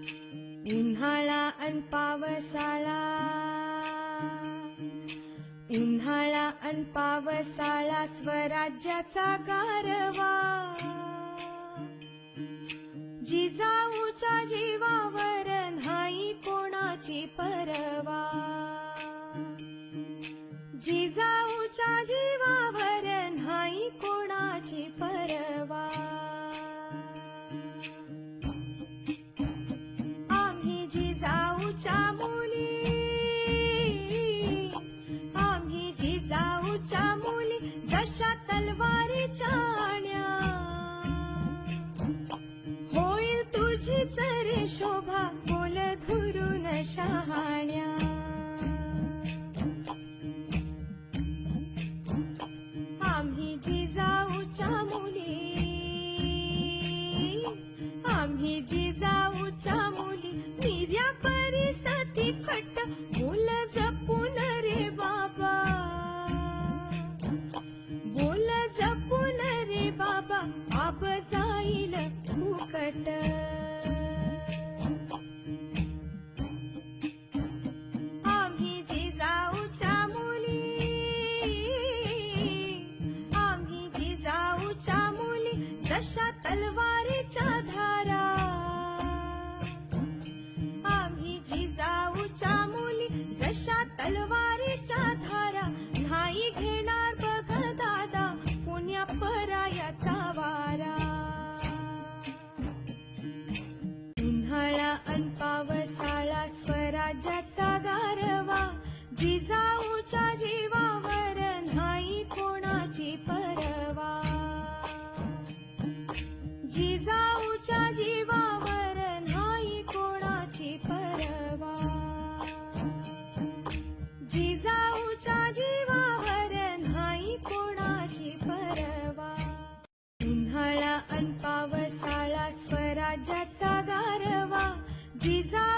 उन्हाळा अन पावसाळा उन्हाळा अन पावसाळा स्वराज्याचा गारवा जिजाऊच्या जीवावर नाही कोणाची परवा जशा तलवारीच्या आण्या. होईल तुझीच रे शोभा बोल धुरून शहाण्या आम्ही जिजाऊच्या मुली. आम्ही जिजाऊच्या मुली. निर्या परिसती फट अशा तलवारीच्या धारा? आम्ही जिजाऊच्या मुली जशा तलवारीच्या धारा नाही घेणार बघ दादा पुण्या परायाचा वारा. उन्हाळा अन Jesus.